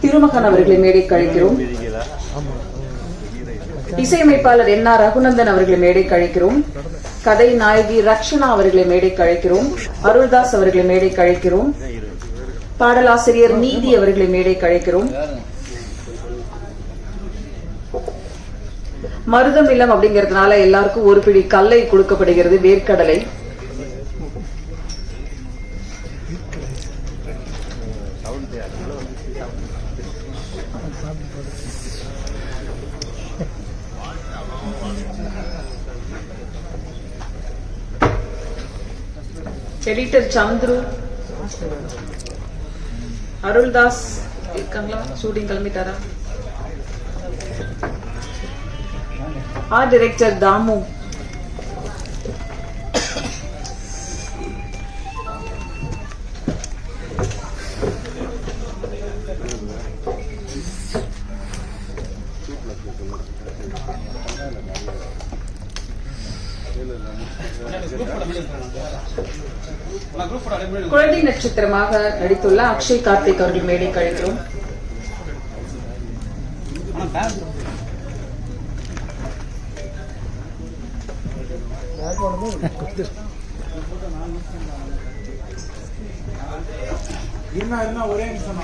திருமகன் அவர்களை மேடைக்கு அழைக்கிறோம் இசையமைப்பாளர் என் ஆர் ரகுநந்தன் அவர்களை மேடைக்கு அழைக்கிறோம் கதை நாயகி ரக்ஷனா அவர்களை மேடைக்கு அழைக்கிறோம் அருள்தாஸ் அவர்களை மேடைக்கு அழைக்கிறோம் பாடலாசிரியர் நீதி அவர்களை மேடைக்கு அழைக்கிறோம் மருதம் இல்லம் அப்படிங்கறதுனால எல்லாருக்கும் ஒரு பிடி கல்லை கொடுக்கப்படுகிறது வேர்க்கடலை. எடிட்டர் சந்துரு அருள்தாஸ் இருக்காங்களா ஷூட்டிங் கிளம்பிட்டாரா ஆர் டைரக்டர் தாமு குழந்தை நட்சத்திரமாக நடித்துள்ள அக்ஷய் கார்த்திக் அவர்கள் மேடை கழிக்கிறோம் என்ன என்ன ஒரே நிமிஷம்?